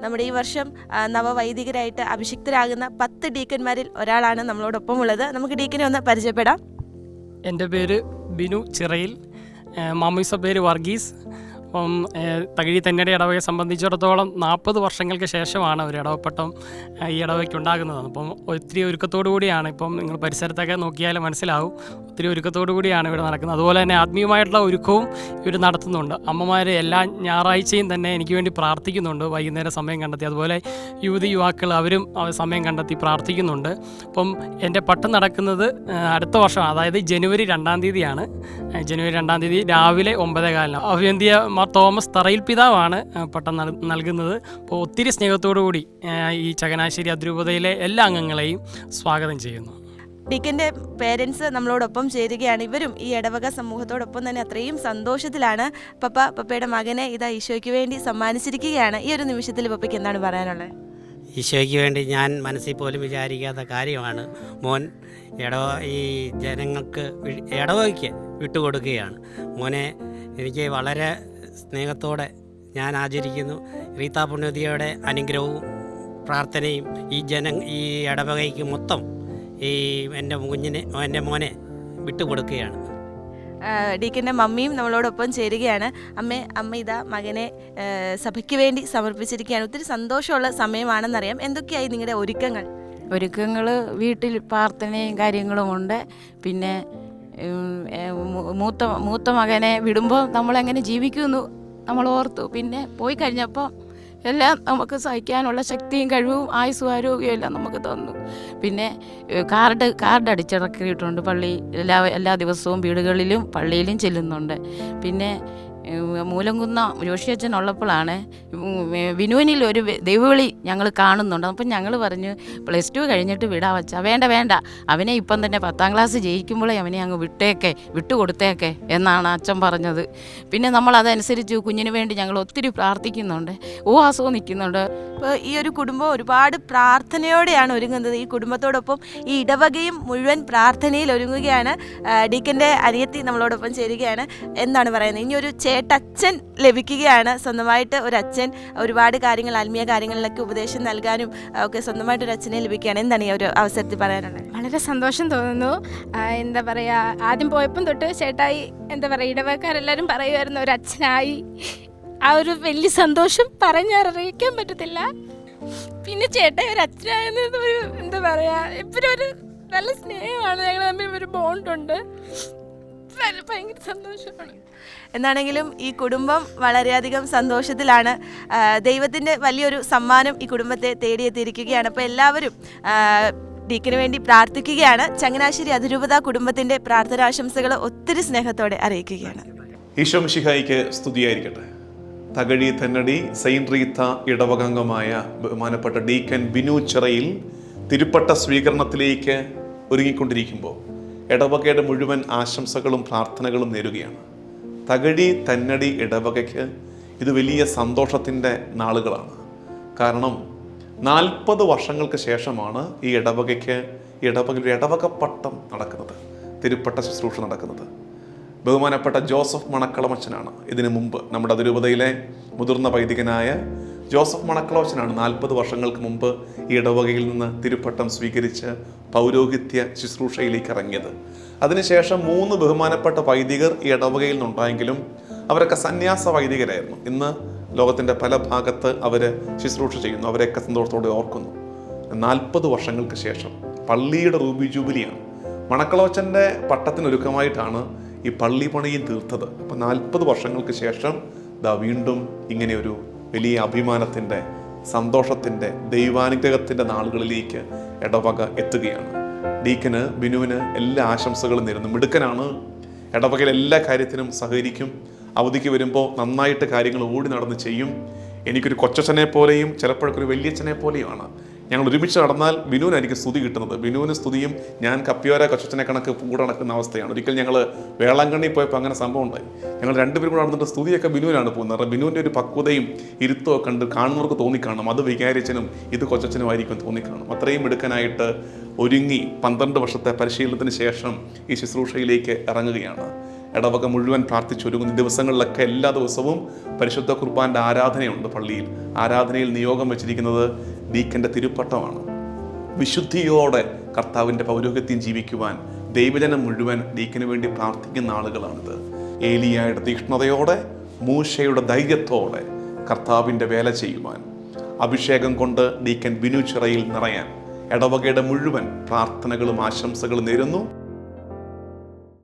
നമ്മുടെ ഈ വർഷം നവവൈദികരായിട്ട് അഭിഷിക്തരാകുന്ന പത്ത് ഡീക്കന്മാരിൽ ഒരാളാണ് നമ്മളോടൊപ്പം ഉള്ളത് നമുക്ക് ഡീക്കനെ ഒന്ന് പരിചയപ്പെടാം. എന്റെ പേര് ബിനു ചിറയിൽ. മാമൂസ പേര് വർഗീസ്. അപ്പം തകഴി തെന്നടി ഇടവകയെ സംബന്ധിച്ചിടത്തോളം നാൽപ്പത് വർഷങ്ങൾക്ക് ശേഷമാണ് ഒരു ഇടവപ്പെട്ടം ഈ ഇടവയ്ക്ക് ഉണ്ടാകുന്നത്. അപ്പം ഒത്തിരി ഒരുക്കത്തോടു കൂടിയാണ് ഇപ്പം നിങ്ങൾ പരിസരത്തൊക്കെ നോക്കിയാൽ മനസ്സിലാവും. ഒത്തിരി ഒരുക്കത്തോടു കൂടിയാണ് ഇവിടെ നടക്കുന്നത്. അതുപോലെ തന്നെ ആത്മീയമായിട്ടുള്ള ഒരുക്കവും ഇവർ നടത്തുന്നുണ്ട്. അമ്മമാർ എല്ലാ ഞായറാഴ്ചയും തന്നെ എനിക്ക് വേണ്ടി പ്രാർത്ഥിക്കുന്നുണ്ട്. വൈകുന്നേരം സമയം കണ്ടെത്തി അതുപോലെ യുവതി യുവാക്കൾ അവരും സമയം കണ്ടെത്തി പ്രാർത്ഥിക്കുന്നുണ്ട്. അപ്പം എന്റെ പട്ടം നടക്കുന്നത് അടുത്ത വർഷം അതായത് ജനുവരി രണ്ടാം തീയതിയാണ്. ജനുവരി രണ്ടാം തീയതി രാവിലെ ഒമ്പതേ കാലിന്. അഭ്യന്തിയ തോമസ് തറയിൽ പിതാവാണ് പട്ടം നൽ- നൽകുന്നത്. അപ്പോൾ ഒത്തിരി സ്നേഹത്തോടു കൂടി ഈ ചങ്ങനാശ്ശേരി അതിരൂപതയിലെ എല്ലാ അംഗങ്ങളെയും സ്വാഗതം ചെയ്യുന്നു. ഡിക്കിന്റെ പേരൻസ് നമ്മളോടൊപ്പം ചേരുകയാണ്. ഇവരും ഈ ഇടവക സമൂഹത്തോടൊപ്പം തന്നെ അത്രയും സന്തോഷത്തിലാണ് പപ്പ പപ്പയുടെ മകനെ ഇതാ ഈശോയ്ക്ക് വേണ്ടി സമ്മാനിച്ചിരിക്കുകയാണ്. ഈ ഒരു നിമിഷത്തിൽ പപ്പയ്ക്ക് എന്താണ് പറയാനുള്ളത്? ഈശോയ്ക്ക് വേണ്ടി ഞാൻ മനസ്സിൽ പോലും വിചാരിക്കാത്ത കാര്യമാണ്. മോൻ ഇടവ ഈ ജനങ്ങൾക്ക് ഇടവകയ്ക്ക് ഇടവയ്ക്ക് വിട്ടുകൊടുക്കുകയാണ്. മോനെ എനിക്ക് വളരെ സ്നേഹത്തോടെ ഞാൻ ആചരിക്കുന്നു. റീത്ത പുണ്യതിയുടെ അനുഗ്രഹവും പ്രാർത്ഥനയും ഈ ജന ഈ ഇടവകയ്ക്ക് മൊത്തം ഈ എന്റെ കുഞ്ഞിനെ എന്റെ മോനെ വിട്ടുകൊടുക്കുകയാണ്. ഡീക്കന്റെ മമ്മിയും നമ്മളോടൊപ്പം ചേരുകയാണ്. അമ്മേ അമ്മ ഇതാ മകനെ സഭയ്ക്ക് വേണ്ടി സമർപ്പിച്ചിരിക്കുകയാണ്. ഒത്തിരി സന്തോഷമുള്ള സമയമാണെന്നറിയാം. എന്തൊക്കെയായി നിങ്ങളുടെ ഒരുക്കങ്ങൾ? ഒരുക്കങ്ങൾ വീട്ടിൽ പ്രാർത്ഥനയും കാര്യങ്ങളും ഉണ്ട്. പിന്നെ മൂത്ത മൂത്ത മകനെ വിടുമ്പോൾ നമ്മളെങ്ങനെ ജീവിക്കുന്നു നമ്മൾ ഓർത്തു. പിന്നെ പോയി കഴിഞ്ഞപ്പോൾ എല്ലാം നമുക്ക് സഹിക്കാനുള്ള ശക്തിയും കഴിവും ആയുസ്സും ആരോഗ്യവും എല്ലാം നമുക്ക് തന്നു. പിന്നെ കാർഡ് കാർഡ് അടിച്ചിറക്കിയിട്ടുണ്ട് പള്ളി. എല്ലാ എല്ലാ ദിവസവും വീടുകളിലും പള്ളിയിലും ചെല്ലുന്നുണ്ട്. പിന്നെ മൂലംകുന്ന ജോഷിയച്ഛൻ ഉള്ളപ്പോഴാണ് വിനുവിനിൽ ഒരു ദൈവവിളി ഞങ്ങൾ കാണുന്നുണ്ട്. അപ്പം ഞങ്ങൾ പറഞ്ഞു പ്ലസ് ടു കഴിഞ്ഞിട്ട് വിടാ വച്ചാൽ വേണ്ട വേണ്ട. അവനെ ഇപ്പം തന്നെ പത്താം ക്ലാസ് ജയിക്കുമ്പോഴേ അവനെ അങ്ങ് വിട്ടേക്കെ വിട്ടുകൊടുത്തേക്കെ എന്നാണ് അച്ഛൻ പറഞ്ഞത്. പിന്നെ നമ്മൾ അതനുസരിച്ച് കുഞ്ഞിന് വേണ്ടി ഞങ്ങൾ ഒത്തിരി പ്രാർത്ഥിക്കുന്നുണ്ട് ഉപവാസവും നിൽക്കുന്നുണ്ട് ഇപ്പോൾ ഈ ഒരു കുടുംബം ഒരുപാട് പ്രാർത്ഥനയോടെയാണ് ഒരുങ്ങുന്നത്. ഈ കുടുംബത്തോടൊപ്പം ഈ ഇടവകയും മുഴുവൻ പ്രാർത്ഥനയിൽ ഒരുങ്ങുകയാണ് ഡീക്കന്റെ അനിയത്തി നമ്മളോടൊപ്പം ചേരുകയാണ് എന്നാണ് പറയുന്നത്. ഇനി ഒരു ചേട്ടച്ഛൻ ലഭിക്കുകയാണ്. സ്വന്തമായിട്ട് ഒരു അച്ഛൻ ഒരുപാട് കാര്യങ്ങൾ ആത്മീയ കാര്യങ്ങളിലൊക്കെ ഉപദേശം നൽകാനും ഒക്കെ സ്വന്തമായിട്ട് ഒരു അച്ഛനെ ലഭിക്കുകയാണ്. എന്താണ് ഈ ഒരു അവസരത്തിൽ പറയാനുള്ളത്? വളരെ സന്തോഷം തോന്നുന്നു. എന്താ പറയാ ആദ്യം പോയപ്പം തൊട്ട് ചേട്ടായി എന്താ പറയുക ഇടവക്കാരെല്ലാവരും പറയുമായിരുന്നു ഒരു അച്ഛനായി ആ ഒരു വലിയ സന്തോഷം പറഞ്ഞറിയിക്കാൻ പറ്റത്തില്ല. പിന്നെ ചേട്ടായി ഒരു അച്ഛനായെന്നത് ഒരു എന്താ പറയാ ഇപ്പൊ ഒരു നല്ല സ്നേഹമാണ്. ഞങ്ങൾ തമ്മിൽ ഒരു ബോണ്ടുണ്ട് ഭയ- ഭയങ്കര സന്തോഷമാണ്. എന്നാണെങ്കിലും ഈ കുടുംബം വളരെയധികം സന്തോഷത്തിലാണ്. ദൈവത്തിന്റെ വലിയൊരു സമ്മാനം ഈ കുടുംബത്തെ തേടിയെത്തിയിരിക്കുകയാണ്. അപ്പോൾ എല്ലാവരും ഡീക്കിന് വേണ്ടി പ്രാർത്ഥിക്കുകയാണ്. ചങ്ങനാശ്ശേരി അതിരൂപത കുടുംബത്തിന്റെ പ്രാർത്ഥനാശംസകൾ ഒത്തിരി സ്നേഹത്തോടെ അറിയിക്കുകയാണ്. ഈശോ മിശിഹായിക്ക് സ്തുതിയായിരിക്കട്ടെ. തകഴി തെന്നടി സെയിന്റ് റീത്ത ഇടവകാംഗമായ ബഹുമാനപ്പെട്ട ഡീക്കൻ ബിനു ചിറയിൽ തിരുപ്പട്ട സ്വീകരണത്തിലേക്ക് ഒരുങ്ങിക്കൊണ്ടിരിക്കുമ്പോൾ ഇടവകയുടെ മുഴുവൻ ആശംസകളും പ്രാർത്ഥനകളും നേരുകയാണ്. തകഴി തന്നടി ഇടവകയ്ക്ക് ഇത് വലിയ സന്തോഷത്തിന്റെ നാളുകളാണ്. കാരണം നാൽപ്പത് വർഷങ്ങൾക്ക് ശേഷമാണ് ഈ ഇടവകയ്ക്ക് ഇടവകയിൽ ഇടവക പട്ടം നടക്കുന്നത് തിരുപ്പട്ട ശുശ്രൂഷ നടക്കുന്നത്. ബഹുമാനപ്പെട്ട ജോസഫ് മണക്കളമച്ചനാണ് ഇതിനു മുമ്പ് നമ്മുടെ അതിരൂപതയിലെ മുതിർന്ന വൈദികനായ ജോസഫ് മണക്കളോച്ചനാണ് നാൽപ്പത് വർഷങ്ങൾക്ക് മുമ്പ് ഈ ഇടവകയിൽ നിന്ന് തിരുപ്പട്ടം സ്വീകരിച്ച് പൗരോഹിത്യ ശുശ്രൂഷയിലേക്ക് ഇറങ്ങിയത്. അതിനുശേഷം മൂന്ന് ബഹുമാനപ്പെട്ട വൈദികർ ഈ ഇടവകയിൽ നിന്നുണ്ടായെങ്കിലും അവരൊക്കെ സന്യാസ വൈദികരായിരുന്നു. ഇന്ന് ലോകത്തിന്റെ പല ഭാഗത്ത് അവർ ശുശ്രൂഷ ചെയ്യുന്നു അവരെയൊക്കെ സന്തോഷത്തോടെ ഓർക്കുന്നു. നാൽപ്പത് വർഷങ്ങൾക്ക് ശേഷം പള്ളിയുടെ റൂബി ജൂബിലിയാണ്. മണക്കളോച്ചന്റെ പട്ടത്തിനൊരുക്കമായിട്ടാണ് ഈ പള്ളി പണിയും തീർത്തത്. അപ്പോൾ നാൽപ്പത് വർഷങ്ങൾക്ക് ശേഷം ദാ വീണ്ടും ഇങ്ങനെയൊരു വലിയ അഭിമാനത്തിന്റെ സന്തോഷത്തിന്റെ ദൈവാനുഗ്രഹത്തിന്റെ നാളുകളിലേക്ക് ഇടവക എത്തുകയാണ്. ഡീക്കന് ബിനുവിന് എല്ലാ ആശംസകളും നേരുന്നു. മിടുക്കനാണ്. ഇടവകയിൽ എല്ലാ കാര്യത്തിനും സഹകരിക്കും. അവധിക്ക് വരുമ്പോൾ നന്നായിട്ട് കാര്യങ്ങൾ ഓടി നടന്ന് ചെയ്യും. എനിക്കൊരു കൊച്ചച്ഛനെ പോലെയും ചിലപ്പോഴൊക്കെ ഒരു വലിയച്ഛനെ പോലെയുമാണ്. ഞങ്ങൾ ഒരുമിച്ച് നടന്നാൽ ബിനുവിനായിരിക്കും സ്തുതി കിട്ടുന്നത്. വിനുവിന് സ്തുതിയും ഞാൻ കപ്പിയോര കച്ചനെ കണക്ക് കൂടെ നടക്കുന്ന അവസ്ഥയാണ്. ഒരിക്കൽ ഞങ്ങൾ വേളാങ്കണ്ണി പോയപ്പോൾ അങ്ങനെ സംഭവം ഉണ്ടായി. ഞങ്ങൾ രണ്ടുപേരും കൂടെ നടന്നിട്ട് സ്തുതിയൊക്കെ ബിനുവിനാണ് പോകുന്നത്. കാരണം ബിനുവിന്റെ ഒരു പക്വതയും ഇരുത്തവും കണ്ട് കാണുന്നവർക്ക് തോന്നിക്കാണും. അത് വികാരിച്ചനും ഇത് കൊച്ചനും ആയിരിക്കും തോന്നിക്കാണും. അത്രയും എടുക്കാനായിട്ട് ഒരുങ്ങി പന്ത്രണ്ട് വർഷത്തെ പരിശീലനത്തിന് ശേഷം ഈ ശുശ്രൂഷയിലേക്ക് ഇറങ്ങുകയാണ്. ഇടവക മുഴുവൻ പ്രാർത്ഥിച്ചൊരുങ്ങുന്ന ദിവസങ്ങളിലൊക്കെ എല്ലാ ദിവസവും പരിശുദ്ധ കുർബാന്റെ ആരാധനയുണ്ട് പള്ളിയിൽ. ആരാധനയിൽ നിയോഗം വെച്ചിരിക്കുന്നത് ഡീക്കന്റെ തിരുപ്പട്ടമാണ്. വിശുദ്ധിയോടെ കർത്താവിന്റെ പൗരോഹിത്യം ജീവിക്കുവാൻ ദൈവജനം മുഴുവൻ ഡീക്കിന് വേണ്ടി പ്രാർത്ഥിക്കുന്ന ആളുകളാണിത്. ഏലിയായുടെ തീക്ഷ്ണതയോടെ മൂശയുടെ ധൈര്യത്തോടെ കർത്താവിന്റെ വേല ചെയ്യുവാൻ അഭിഷേകം കൊണ്ട് ഡീക്കൻ ബിനു ചിറയിൽ നിറയാൻ ഇടവകയുടെ മുഴുവൻ പ്രാർത്ഥനകളും ആശംസകളും നേരുന്നു.